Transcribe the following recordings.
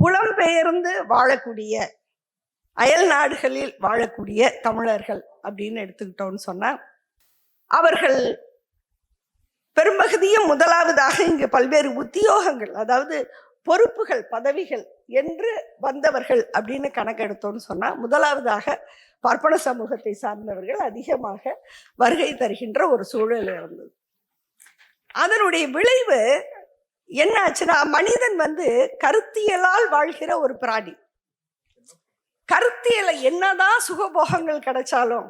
புலம்பெயர்ந்து வாழக்கூடிய அயல் நாடுகளில் வாழக்கூடிய தமிழர்கள் அப்படின்னு எடுத்துக்கிட்டோம்னு சொன்னா அவர்கள் பெரும்பகுதியும் முதலாவதாக இங்கு பல்வேறு உத்தியோகங்கள் அதாவது பொறுப்புகள் பதவிகள் என்று வந்தவர்கள் அப்படின்னு கணக்கெடுத்தோம்னு சொன்னா முதலாவதாக பார்ப்பன சமூகத்தை சார்ந்தவர்கள் அதிகமாக வருகை தருகின்ற ஒரு சூழல் இருந்தது. அதனுடைய விளைவு என்ன ஆச்சுன்னா மனிதன் வந்து கருத்தியலால் வாழ்கிற ஒரு பிராணி. கருத்தியலை என்னதான் சுகபோகங்கள் கிடைச்சாலும்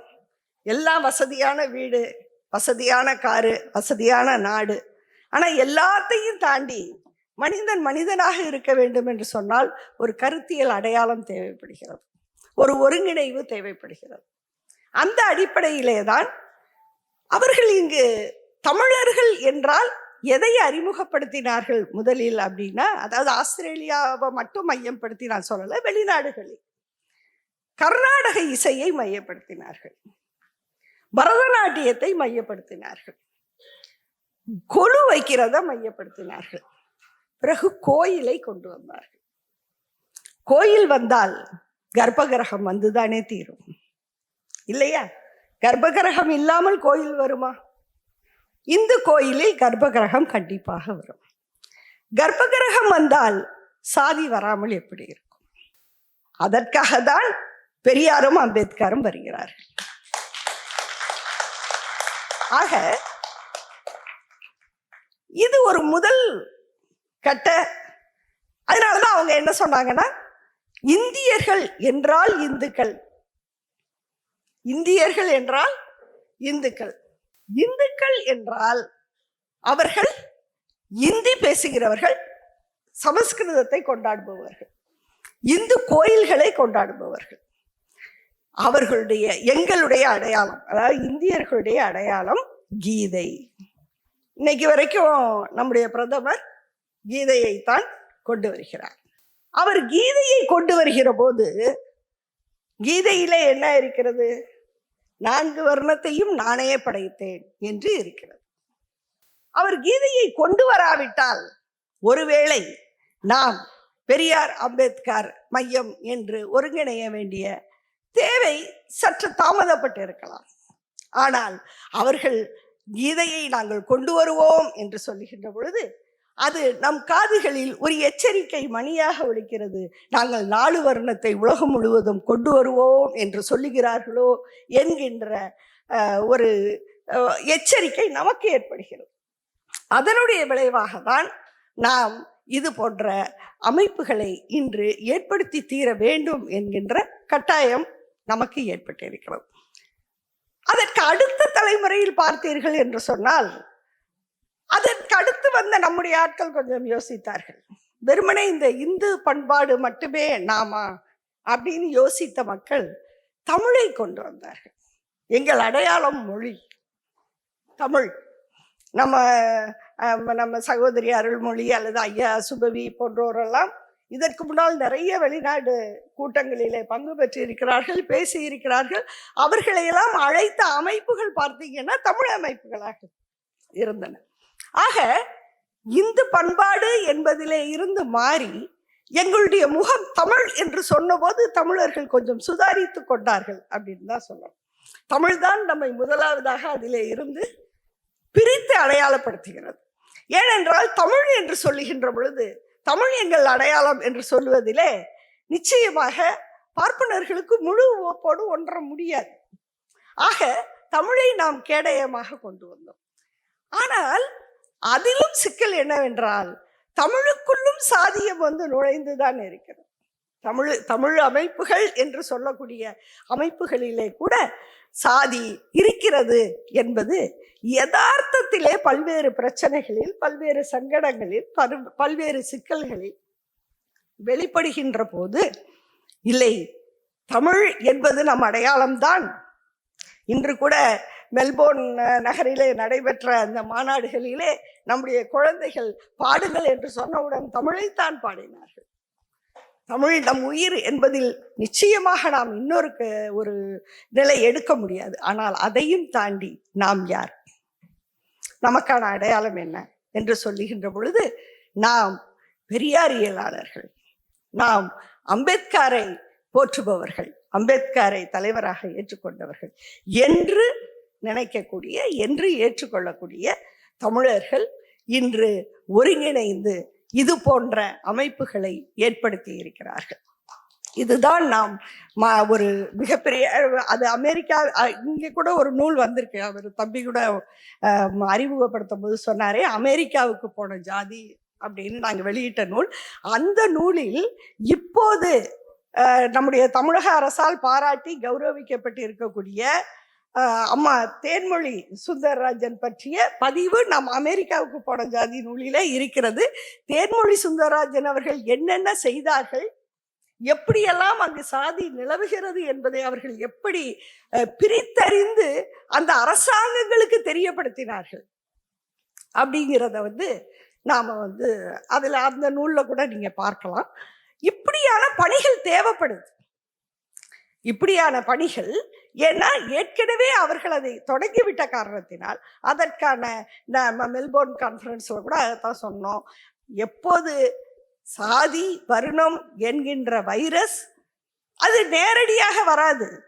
எல்லாம் வசதியான வீடு வசதியான காரு வசதியான நாடு. ஆனா எல்லாத்தையும் தாண்டி மனிதன் மனிதனாக இருக்க வேண்டும் என்று சொன்னால் ஒரு கருத்தியல் அடையாளம் தேவைப்படுகிறது. ஒரு ஒருங்கிணைவு தேவைப்படுகிறது. அந்த அடிப்படையிலே தான் அவர்கள் இங்கு தமிழர்கள் என்றால் எதை அறிமுகப்படுத்தினார்கள் முதலில் அப்படின்னா அதாவது ஆஸ்திரேலியாவை மட்டும் மையப்படுத்தி நான் சொல்லலை வெளிநாடுகளில். கர்நாடக இசையை மையப்படுத்தினார்கள். பரதநாட்டியத்தை மையப்படுத்தினார்கள். கொலு வைக்கிறத மையப்படுத்தினார்கள். பிறகு கோயிலை கொண்டு வந்தார்கள். கோயில் வந்தால் கர்ப்பகிரகம் வந்துதானே தீரும். இல்லையா? கர்ப்பகிரகம் இல்லாமல் கோயில் வருமா? இந்து கோயிலில் கர்ப்பகிரகம் கண்டிப்பாக வரும். கர்ப்பகிரகம் வந்தால் சாதி வராமல் எப்படி இருக்கும்? அதற்காக தான் பெரியாரும் அம்பேத்கரும் வருகிறார்கள். ஆக இது ஒரு முதல் கட்ட. அதனாலதான் அவங்க என்ன சொன்னாங்கன்னா இந்தியர்கள் என்றால் இந்துக்கள். இந்தியர்கள் என்றால் இந்துக்கள். இந்துக்கள் என்றால் அவர்கள் இந்தி பேசுகிறவர்கள் சமஸ்கிருதத்தை கொண்டாடுபவர்கள் இந்து கோயில்களை கொண்டாடுபவர்கள். அவர்களுடைய எங்களுடைய அடையாளம் அதாவது இந்தியர்களுடைய அடையாளம் கீதை. இன்னைக்கு வரைக்கும் நம்முடைய பிரதமர் கீதையைத்தான் கொண்டு வருகிறார். அவர் கீதையை கொண்டு வருகிற போது கீதையிலே என்ன இருக்கிறது? நான்கு வர்ணத்தையும் நானே படைத்தேன் என்று இருக்கிறது. அவர் கீதையை கொண்டு வராவிட்டால் ஒருவேளை நாம் பெரியார் அம்பேத்கர் மையம் என்று ஒருங்கிணைய வேண்டிய தேவை சற்று தாமதப்பட்டு இருக்கலாம் ஆனால் அவர்கள் கீதையை நாங்கள் கொண்டு வருவோம் என்று சொல்லுகின்ற பொழுது அது நம் காதுகளில் ஒரு எச்சரிக்கை மணியாக ஒழிக்கிறது நாங்கள் நாலு வர்ணத்தை உலகம் முழுவதும் கொண்டு வருவோம் என்று சொல்லுகிறார்களோ என்கின்ற ஒரு எச்சரிக்கை நமக்கு ஏற்படுகிறது. அதனுடைய விளைவாக தான் நாம் இது போன்ற அமைப்புகளை இன்று ஏற்படுத்தி தீர வேண்டும் என்கின்ற கட்டாயம் நமக்கு ஏற்பட்டிருக்கிறது. அதற்கு அடுத்த தலைமுறையில் பார்த்தீர்கள் என்று சொன்னால் அதற்கு அடுத்து வந்த நம்முடைய ஆட்கள் கொஞ்சம் யோசித்தார்கள். வெறுமனே இந்த இந்து பண்பாடு மட்டுமே நாமா? அப்படின்னு யோசித்த மக்கள் தமிழை கொண்டு வந்தார்கள். எங்கள் அடையாளம் மொழி. தமிழ். நம்ம நம்ம சகோதரி அருள்மொழி அல்லது ஐயா சுபவி போன்றோரெல்லாம் இதற்கு முன்னால் நிறைய வெளிநாடு கூட்டங்களிலே பங்கு பெற்று இருக்கிறார்கள் பேசி இருக்கிறார்கள் அவர்களையெல்லாம் அழைத்த அமைப்புகள் பார்த்தீங்கன்னா தமிழ் அமைப்புகளாக இருந்தன. ஆக இந்து பண்பாடு என்பதிலே இருந்து மாறி எங்களுடைய முகம் தமிழ் என்று சொன்னபோது தமிழர்கள் கொஞ்சம் சுதாரித்து கொண்டார்கள் அப்படின்னு தான் சொல்லணும். தமிழ்தான் நம்மை முதலாவதாக அதிலே இருந்து பிரித்து அடையாளப்படுத்துகிறது. ஏனென்றால் தமிழ் என்று சொல்லுகின்ற பொழுது தமிழ் எங்கள் அடையாளம் என்று சொல்லுவதிலே நிச்சயமாக பார்ப்பனர்களுக்கு முழு ஓப்போடு ஒன்ற முடியாது. ஆக தமிழை நாம் கேடயமாக கொண்டு வந்தோம். ஆனால் அதிலும் சிக்கல் என்னவென்றால் தமிழுக்குள்ளும் சாதியம் வந்து நுழைந்துதான் இருக்கிறது. தமிழ் தமிழ் அமைப்புகள் என்று சொல்லக்கூடிய அமைப்புகளிலே கூட சாதி இருக்கிறது என்பது யதார்த்தத்திலே பல்வேறு பிரச்சனைகளில் பல்வேறு சங்கடங்களில் பரு- பல்வேறு சிக்கல்களில் வெளிப்படுகின்ற போது இல்லை தமிழ் என்பது நம் அடையாளம்தான். இன்று கூட மெல்போர்ன் நகரிலே நடைபெற்ற அந்த மாநாடுகளிலே நம்முடைய குழந்தைகள் பாடுங்கள் என்று சொன்னவுடன் தமிழைத்தான் பாடினார்கள். தமிழ் நம் உயிர் என்பதில் நிச்சயமாக நாம் இன்னொரு ஒரு நிலை எடுக்க முடியாது. ஆனால் அதையும் தாண்டி நாம் யார்? நமக்கான அடையாளம் என்ன என்று சொல்லுகின்ற பொழுது நாம் பெரியாரியலாளர்கள். நாம் அம்பேத்கரை போற்றுபவர்கள். அம்பேத்கரை தலைவராக ஏற்றுக்கொண்டவர்கள். என்று நினைக்கக்கூடிய என்று ஏற்றுக்கொள்ளக்கூடிய தமிழர்கள் இன்று ஒருங்கிணைந்து இது போன்ற அமைப்புகளை ஏற்படுத்தி இருக்கிறார்கள். இதுதான் நாம் ம- ஒரு மிகப்பெரிய அது அமெரிக்கா இங்கே கூட ஒரு நூல் வந்திருக்கு. அவர் தம்பி கூட அறிமுகப்படுத்தும் போது சொன்னாரே அமெரிக்காவுக்கு போன ஜாதி அப்படின்னு நாங்கள் வெளியிட்ட நூல். அந்த நூலில் இப்போது நம்முடைய தமிழக அரசால் பாராட்டி கௌரவிக்கப்பட்டு இருக்கக்கூடிய அம்மா தேன்மொழி சுந்தரராஜன் பற்றிய பதிவு நம் அமெரிக்காவுக்கு போன ஜாதி நூலில இருக்கிறது. தேன்மொழி சுந்தரராஜன் அவர்கள் என்னென்ன செய்தார்கள்? எப்படியெல்லாம் அங்கு சாதி நிலவுகிறது என்பதை அவர்கள் எப்படி பிரித்தறிந்து அந்த அரசாங்கங்களுக்கு தெரியப்படுத்தினார்கள்? அப்படிங்கிறத வந்து நாம வந்து அதில் அந்த நூலில் கூட நீங்கள் பார்க்கலாம். இப்படியான பணிகள் தேவைப்படுது. இப்படியான பணிகள் ஏன்னா ஏற்கனவே அவர்கள் அதை தொடங்கிவிட்ட காரணத்தினால் அதற்கான நம்ம மெல்போர்ன் கான்ஃபரன்ஸில் கூட அதைத்தான் சொன்னோம். எப்போது சாதி வருணம் என்கின்ற வைரஸ் அது நேரடியாக வராது.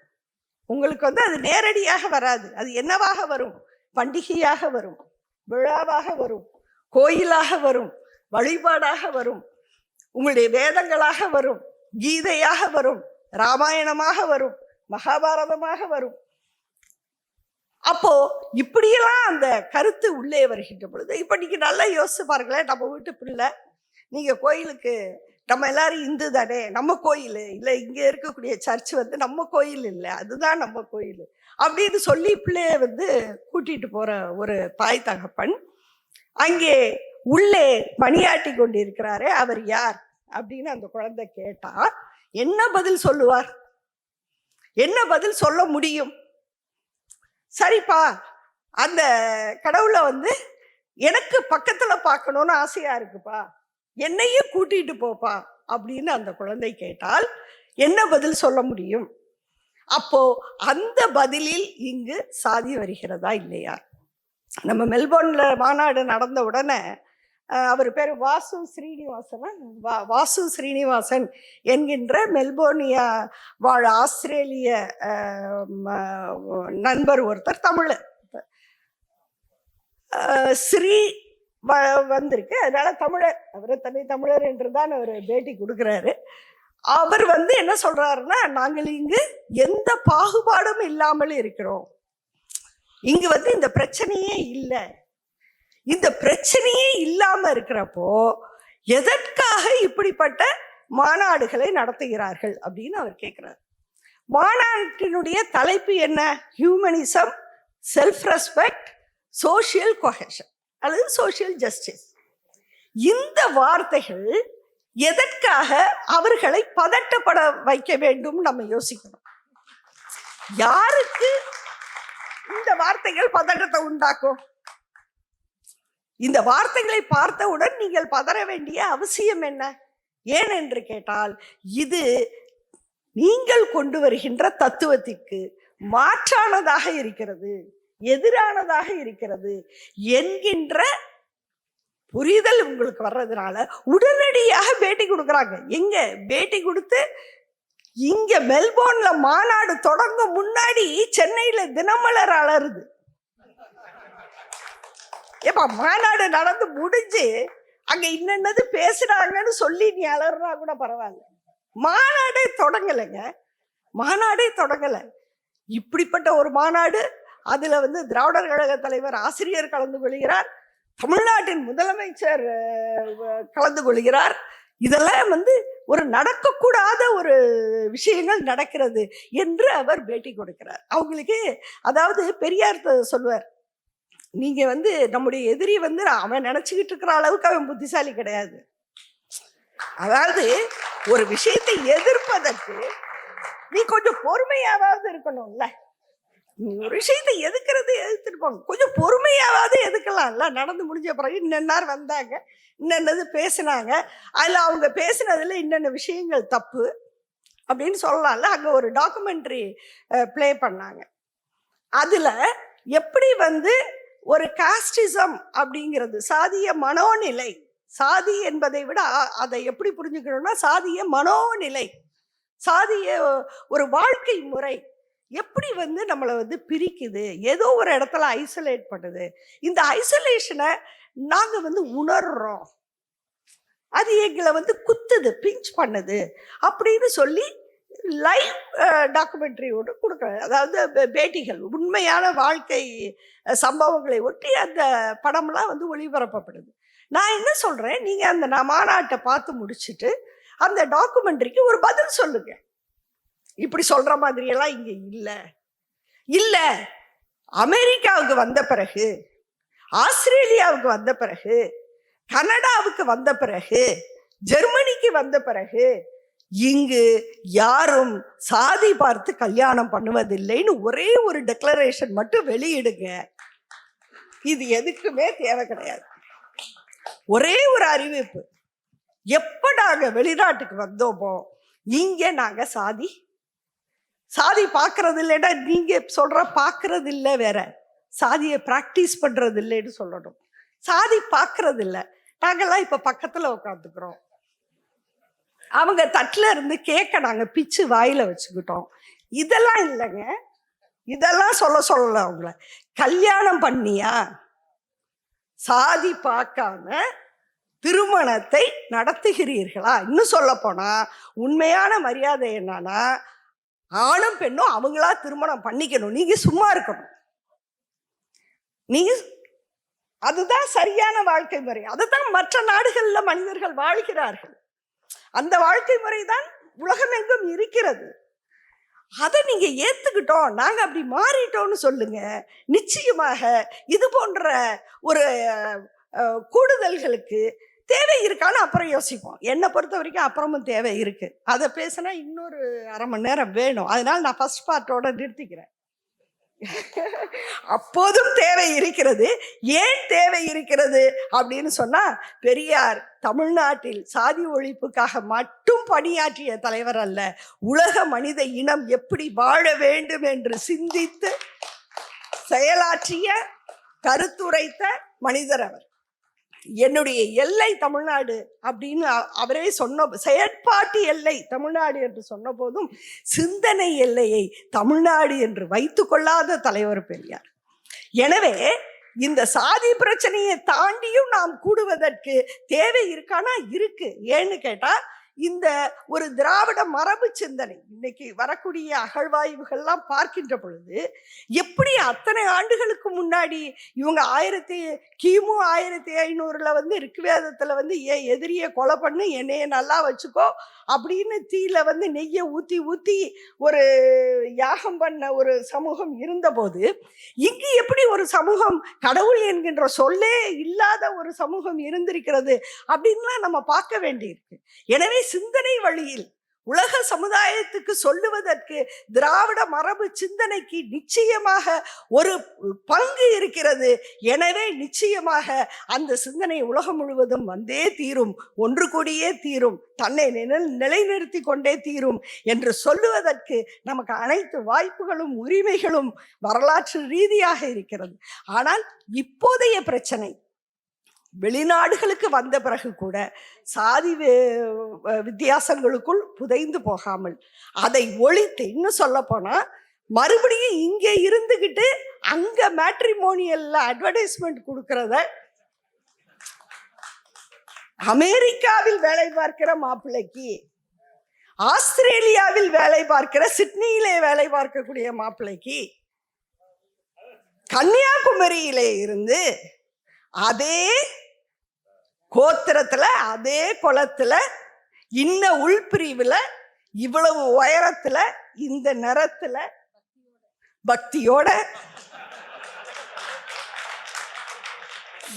உங்களுக்கு வந்து அது நேரடியாக வராது. அது என்னவாக வரும்? பண்டிகையாக வரும். விழாவாக வரும். கோயிலாக வரும். வழிபாடாக வரும். உங்களுடைய வேதங்களாக வரும். கீதையாக வரும். ராமாயணமாக வரும் மகாபாரதமாக வரும். அப்போ இப்படியெல்லாம் அந்த கருத்து உள்ளே வருகின்ற பொழுது இப்போ நீங்க நல்லா யோசிச்சு பாருங்களேன் நம்ம வீட்டு பிள்ளை. நீங்க கோயிலுக்கு நம்ம எல்லாரும் இந்து தானே நம்ம கோயில் இல்லை இங்கே இருக்கக்கூடிய சர்ச் வந்து நம்ம கோயில் இல்லை அதுதான் நம்ம கோயில். அப்படின்னு சொல்லி பிள்ளைய வந்து கூட்டிட்டு போற ஒரு தாய் தகப்பன் அங்கே உள்ளே பணியாற்றி கொண்டிருக்கிறாரே அவர் யார்? அப்படின்னு அந்த குழந்தை கேட்டா என்ன பதில் சொல்லுவார்? என்ன பதில் சொல்ல முடியும்? சரிப்பா அந்த கடவுளை வந்து எனக்கு பக்கத்தில் பார்க்கணும்னு ஆசையாக இருக்குப்பா. என்னையும் கூட்டிகிட்டு போப்பா அப்படின்னு அந்த குழந்தை கேட்டால் என்ன பதில் சொல்ல முடியும்? அப்போ அந்த பதிலில் இங்கு சாதி வருகிறதா இல்லையா? நம்ம மெல்போர்னில் மாநாடு நடந்த உடனே அவர் பேர் வாசு ஸ்ரீனிவாசன். வா வாசு ஸ்ரீனிவாசன் என்கின்ற மெல்போர்னியா வாழ் ஆஸ்திரேலிய நண்பர் ஒருத்தர் தமிழ். ஸ்ரீ வ வந்திருக்கு. அதனால தமிழர் அவர் தனி தமிழர் என்று தான் அவர் பேட்டி கொடுக்குறாரு. அவர் வந்து என்ன சொல்றாருன்னா நாங்கள் இங்கு எந்த பாகுபாடும் இல்லாமல் இருக்கிறோம். இங்கு வந்து இந்த பிரச்சனையே இல்லை. இந்த பிரச்சனையே இல்லாம இருக்கிறப்போ எதற்காக இப்படிப்பட்ட மாநாடுகளை நடத்துகிறார்கள் அப்படின்னு அவர் கேட்கிறார் மாநாட்டினுடைய தலைப்பு என்ன? Humanism self respect social cohesion அல்லது சோஷியல் ஜஸ்டிஸ் இந்த வார்த்தைகள் எதற்காக அவர்களை பதட்டப்பட வைக்க வேண்டும் நம்ம யோசிக்கணும். யாருக்கு இந்த வார்த்தைகள் பதட்டத்தை உண்டாக்கும்? இந்த வார்த்தைகளை பார்த்தவுடன் நீங்கள் பதற வேண்டிய அவசியம் என்ன? ஏன் என்று கேட்டால் இது நீங்கள் கொண்டு வருகின்ற தத்துவத்திற்கு மாற்றானதாக இருக்கிறது எதிரானதாக இருக்கிறது என்கின்ற புரிதல் உங்களுக்கு வர்றதுனால உடனடியாக பேட்டி கொடுக்குறாங்க. எங்க? பேட்டி கொடுத்து இங்க மெல்போர்ன்ல மாநாடு தொடங்க முன்னாடி சென்னையில தினமலர் அலருது ஏப்பா மாநாடு நடந்து முடிஞ்சு அங்க இன்னென்னது பேசுறாங்கன்னு சொல்லி நீ அலறுனா கூட பரவாயில்ல. மாநாடே தொடங்கலைங்க. மாநாடே தொடங்கலை. இப்படிப்பட்ட ஒரு மாநாடு அதுல வந்து திராவிடர் கழக தலைவர் ஆசிரியர் கலந்து கொள்கிறார் தமிழ்நாட்டின் முதலமைச்சர் கலந்து கொள்கிறார். இதெல்லாம் வந்து ஒரு நடக்கக்கூடாத ஒரு விஷயங்கள் நடக்கிறது என்று அவர் பேட்டி கொடுக்கிறார். அவங்களுக்கு அதாவது பெரியார் சொல்வார் நீங்கள் வந்து நம்முடைய எதிரி வந்து அவன் நினச்சிக்கிட்டு இருக்கிற அளவுக்கு அவன் புத்திசாலி கிடையாது. அதாவது ஒரு விஷயத்தை எதிர்ப்பதற்கு நீ கொஞ்சம் பொறுமையாவது இருக்கணும்ல. நீ ஒரு விஷயத்தை எதுக்கிறது எதிர்த்துட்டு கொஞ்சம் பொறுமையாவது எதுக்கலாம்ல. நடந்து முடிஞ்ச பிறகு இன்னென்னார் வந்தாங்க இன்னென்னது பேசினாங்க. அதில் அவங்க பேசினதில் இன்னென்ன விஷயங்கள் தப்பு அப்படின்னு சொல்லலாம்ல. அங்கே ஒரு டாக்குமெண்ட்ரி ப்ளே பண்ணாங்க. அதில் எப்படி வந்து ஒரு காஸ்டிசம் அப்படிங்கிறது சாதிய மனோநிலை. சாதி என்பதை விட அதை எப்படி புரிஞ்சுக்கணும்னா சாதிய மனோநிலை. சாதிய ஒரு வாழ்க்கை முறை. எப்படி வந்து நம்மளை வந்து பிரிக்குது? ஏதோ ஒரு இடத்துல ஐசோலேட் பண்ணுது. இந்த ஐசோலேஷனை நாங்கள் வந்து உணர்றோம். அது எங்களை வந்து குத்துது பிஞ்ச் பண்ணுது. அப்படின்னு சொல்லி லைவ் டாக்குமெண்ட்ரியோடு கொடுக்க அதாவது பேட்டிகள். உண்மையான வாழ்க்கை சம்பவங்களை ஒட்டி அந்த படம்லாம் வந்து ஒளிபரப்பப்படுது. நான் என்ன சொல்கிறேன் நீங்கள் அந்த நான் மாநாட்டை பார்த்து முடிச்சுட்டு அந்த டாக்குமெண்ட்ரிக்கு ஒரு பதில் சொல்லுங்க. இப்படி சொல்கிற மாதிரியெல்லாம் இங்கே இல்லை. இல்லை. அமெரிக்காவுக்கு வந்த பிறகு ஆஸ்திரேலியாவுக்கு வந்த பிறகு கனடாவுக்கு வந்த பிறகு ஜெர்மனிக்கு வந்த பிறகு இங்கு யாரும் சாதி பார்த்து கல்யாணம் பண்ணுவதில்லைன்னு ஒரே ஒரு டெக்ளரேஷன் மட்டும் வெளியிடுங்க. இது எதுக்குமே தேவை கிடையாது. ஒரே ஒரு அறிவிப்பு. எப்போ நாங்கள் வெளிநாட்டுக்கு வந்தோமோ இங்கே நாங்கள் சாதி சாதி பார்க்கறது இல்லைன்னா நீங்கள் சொல்கிற பார்க்கறது இல்லை வேற. சாதியை ப்ராக்டிஸ் பண்ணுறது இல்லைன்னு சொல்லணும். சாதி பார்க்கறது இல்லை நாங்கள்லாம் இப்போ பக்கத்தில் உட்காந்துக்கிறோம் அவங்க தட்டில் இருந்து கேட்க நாங்கள் பிச்சு வாயில் வச்சுக்கிட்டோம். இதெல்லாம் இல்லைங்க. இதெல்லாம் சொல்ல சொல்லல அவங்கள. கல்யாணம் பண்ணியா? சாதி பார்க்காம திருமணத்தை நடத்துகிறீர்களா? இன்னும் சொல்ல போனா உண்மையான மரியாதை என்னன்னா ஆணும் பெண்ணும் அவங்களா திருமணம் பண்ணிக்கணும். நீங்க சும்மா இருக்கணும். நீங்க அதுதான் சரியான வாழ்க்கை முறை. அதுதான் மற்ற நாடுகளில் மனிதர்கள் வாழ்கிறார்கள். அந்த வாழ்க்கை முறை தான் உலகமெங்கும் இருக்கிறது. அதை நீங்க ஏத்துக்கிட்டோம் நாங்க அப்படி மாறிட்டோம்னு சொல்லுங்க. நிச்சயமாக இது போன்ற ஒரு கூடுதல்களுக்கு தேவை இருக்கான்னு அப்புறம் யோசிப்போம். என்னை பொறுத்த வரைக்கும் அப்புறமும் தேவை இருக்கு. அதை பேசினா இன்னொரு அரை மணி நேரம் வேணும். அதனால நான் ஃபர்ஸ்ட் பார்ட்டோட நிறுத்திக்கிறேன். அப்போதும் தேவை இருக்கிறது. ஏன் தேவை இருக்கிறது அப்படின்னு சொன்னா பெரியார் தமிழ்நாட்டில் சாதி ஒழிப்புக்காக மட்டும் பணியாற்றிய தலைவர் அல்ல. உலக மனித இனம் எப்படி வாழ வேண்டும் என்று சிந்தித்து செயலாற்றிய கருத்துரைத்த மனிதர் அவர். என்னுடைய எல்லை தமிழ்நாடு அப்படின்னு அவரே சொன்ன செயற்பாட்டு எல்லை தமிழ்நாடு என்று சொன்ன போதும் சிந்தனை எல்லையை தமிழ்நாடு என்று வைத்து கொள்ளாத தலைவர் பெரியார். எனவே இந்த சாதி பிரச்சனையை தாண்டியும் நாம் கூடுவதற்கு தேவை இருக்கானா இருக்கு. ஏன்னு கேட்டால் இந்த ஒரு திராவிட மரபு சிந்தனை இன்னைக்கு வரக்கூடிய அகழ்வாய்வுகள்லாம் பார்க்கின்ற பொழுது எப்படி அத்தனை ஆண்டுகளுக்கு முன்னாடி இவங்க ஆயிரத்தி கிமு ஆயிரத்தி ஐநூறுல வந்து ரிக்வேதத்துல வந்து ஏன் எதிரியை கொலை பண்ணு என்னைய நல்லா வச்சுக்கோ அப்படின்னு தீயில வந்து நெய்யை ஊத்தி ஊத்தி ஒரு யாகம் பண்ண ஒரு சமூகம் இருந்தபோது இங்கு எப்படி ஒரு சமூகம் கடவுள் என்கின்ற சொல்லே இல்லாத ஒரு சமூகம் இருந்திருக்கிறது அப்படின்லாம் நம்ம பார்க்க வேண்டியிருக்கு. எனவே சிந்தனை வழியில் உலக சமுதாயத்துக்கு சொல்லுவதற்கு திராவிட மரபு சிந்தனைக்கு நிச்சயமாக ஒரு பங்கு இருக்கிறது. எனவே நிச்சயமாக அந்த சிந்தனை உலகம் முழுவதும் வந்தே தீரும் ஒன்று கூடியே தீரும் தன்னை நில நிலைநிறுத்தி கொண்டே தீரும் என்று சொல்லுவதற்கு நமக்கு அனைத்து வாய்ப்புகளும் உரிமைகளும் வரலாற்று ரீதியாக இருக்கிறது. ஆனால் இப்போதைய பிரச்சனை வெளிநாடுகளுக்கு வந்த பிறகு கூட சாதி வித்தியாசங்களுக்குள் புதைந்து போகாமல் அதை ஒழித்து இன்னும் சொல்ல போனால் மறுபடியும் இங்கே இருந்துக்கிட்டு அங்கே மேட்ரிமோனியல்ல அட்வர்டைஸ்மெண்ட் கொடுக்கறத அமெரிக்காவில் வேலை பார்க்கிற மாப்பிள்ளைக்கு ஆஸ்திரேலியாவில் வேலை பார்க்கிற சிட்னியிலே வேலை பார்க்கக்கூடிய மாப்பிள்ளைக்கு கன்னியாகுமரியிலே இருந்து அதே கோத்திரத்துல அதே குளத்துல இன்ன உள்பிரிவுல இவ்வளவு உயரத்துல இந்த நிறத்துல பக்தியோட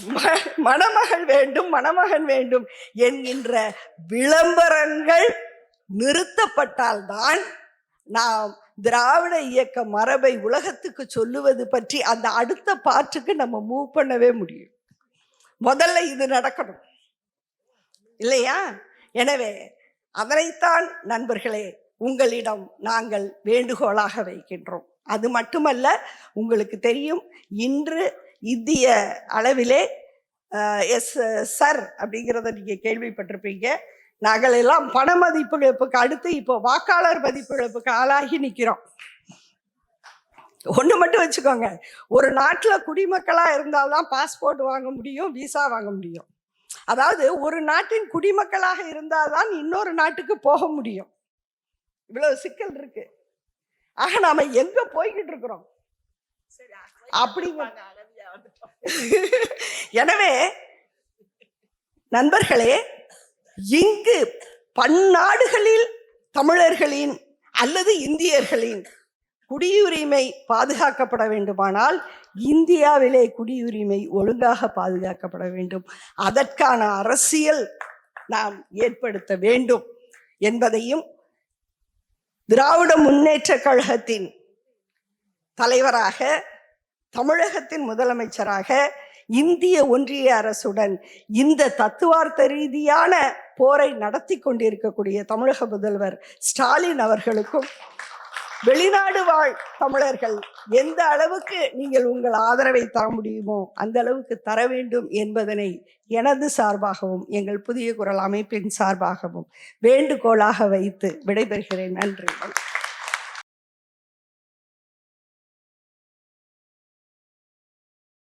ம- மணமகள் வேண்டும் மணமகன் வேண்டும் என்கின்ற விளம்பரங்கள் நிறுத்தப்பட்டால்தான் நாம் திராவிட இயக்க மரபை உலகத்துக்கு சொல்லுவது பற்றி அந்த அடுத்த பாட்டுக்கு நம்ம மூவ் பண்ணவே முடியும். முதல்ல இது நடக்கணும். இல்லையா? எனவே அதனைத்தான் நண்பர்களே உங்களிடம் நாங்கள் வேண்டுகோளாக வைக்கின்றோம். அது மட்டுமல்ல உங்களுக்கு தெரியும் இன்று இந்திய அளவிலே எஸ் சர் அப்படிங்கிறத நீங்கள் கேள்விப்பட்டிருப்பீங்க. நாங்கள் எல்லாம் பண மதிப்பு இழப்புக்கு அடுத்து இப்போ வாக்காளர் மதிப்பு இழப்புக்கு ஆளாகி நிற்கிறோம் ஒன்று மட்டும் வச்சுக்கோங்க. ஒரு நாட்டில் குடிமக்களாக இருந்தால்தான் பாஸ்போர்ட் வாங்க முடியும் விசா வாங்க முடியும். அதாவது ஒரு நாட்டின் குடிமக்களாக இருந்தால்தான் இன்னொரு நாட்டுக்கு போக முடியும். இவ்வளவு சிக்கல் இருக்கு. ஆக நாம எங்க போய்கிட்டு இருக்கிறோம்? அப்படிங்க எனவே நண்பர்களே இங்கு பன்னாடுகளில் தமிழர்களின் அல்லது இந்தியர்களின் குடியுரிமை பாதுகாக்கப்பட வேண்டுமானால் இந்தியாவிலே குடியுரிமை ஒழுங்காக பாதுகாக்கப்பட வேண்டும். அதற்கான அரசியல் நாம் ஏற்படுத்த வேண்டும் என்பதையும் திராவிட முன்னேற்ற கழகத்தின் தலைவராக தமிழகத்தின் முதலமைச்சராக இந்திய ஒன்றிய அரசுடன் இந்த தத்துவார்த்த ரீதியான போரை நடத்தி கொண்டிருக்கக்கூடிய தமிழக முதல்வர் ஸ்டாலின் அவர்களுக்கும் வெளிநாடு வாழ் தமிழர்கள் எந்த அளவுக்கு நீங்கள் உங்கள் ஆதரவை தர முடியுமோ அந்த அளவுக்கு தர வேண்டும் என்பதனை எனது சார்பாகவும் எங்கள் புதிய குரல் அமைப்பின் சார்பாகவும் வேண்டுகோளாக வைத்து விடைபெறுகிறேன். நன்றி.